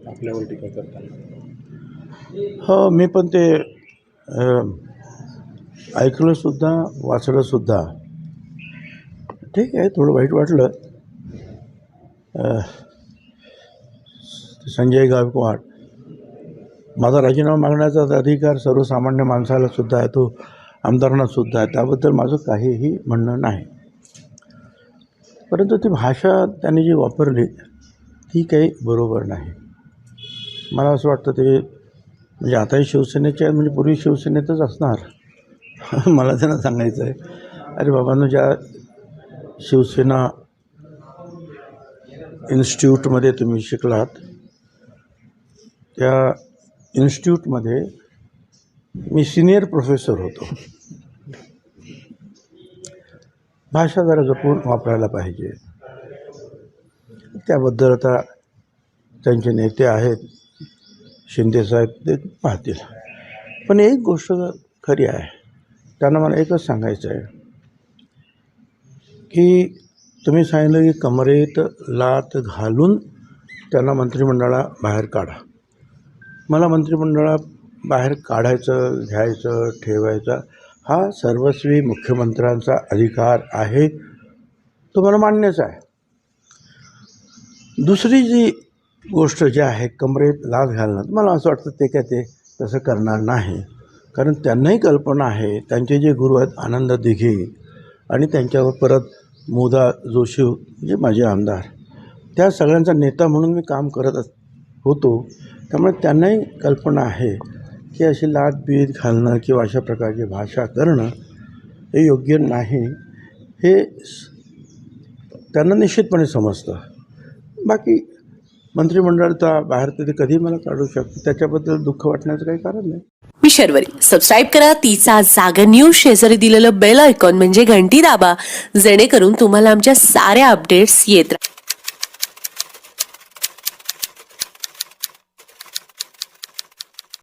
आपल्यावर टीका करताना? हो मी पण ते ऐकलंसुद्धा वाचलंसुद्धा. ठीक आहे थोडं वाईट वाटलं. संजय गायकवाड. माझा राजीनामा मागण्याचा अधिकार सर्वसामान्य माणसाला सुद्धा आहे तो आमदारांना सुद्धा आहे. त्याबद्दल माझं काहीही म्हणणं नाही. परंतु ती भाषा त्याने जी वापरली ती काही बरोबर नाही. मला असं वाटतं ते म्हणजे आताही शिवसेनेचे म्हणजे पूर्वी शिवसेनेतच असणार. मला त्यांना सांगायचं आहे. अरे बाबांनो ज्या शिवसेना इन्स्टिट्यूटमध्ये तुम्ही शिकलात त्या इन्स्टिट्यूटमध्ये मी सिनियर प्रोफेसर होतो. भाषा जरा जपून वापरायला पाहिजे. त्याबद्दल आता त्यांचे नेते आहेत. शिंदेसाहेब ते पाहतील. पण एक गोष्ट खरी आहे. त्यांना मला एकच सांगायचं आहे की तुम्ही सांगितलं की कमरेत लात घालून त्यांना मंत्रिमंडळा बाहेर काढा. मला मंत्रिमंडळा बाहेर काढायचं घ्यायचं ठेवायचं हा सर्वस्वी मुख्यमंत्र्यांचा अधिकार आहे तो मला मान्यच आहे. दुसरी जी गोष्ट जी आहे कमरेत लाच घालणं मला असं वाटतं ते काय ते तसं करणार नाही. कारण त्यांनाही कल्पना आहे त्यांचे जे गुरु आहेत आनंद दिघे आणि त्यांच्यावर परत मोदा जोशी जे माझे आमदार त्या सगळ्यांचा नेता म्हणून मी काम करत अस- होतो. त्यामुळे त्यांनाही कल्पना आहे की अशी लात बीत घालणं किंवा अशा प्रकारची भाषा करणं हे योग्य नाही. हे त्यांना निश्चितपणे समजतं. बाकी मंत्रिमंडळाचा बाहेर ते कधी मला काढू शकतो. त्याच्याबद्दल दुःख वाटण्याचं काही कारण नाही. मी शर्वरी. सबस्क्राईब करा. तिचा जागर न्यूज शेजारी दिलेलं बेल आयकॉन म्हणजे घंटी दाबा. जेणेकरून तुम्हाला आमच्या साऱ्या अपडेट्स येत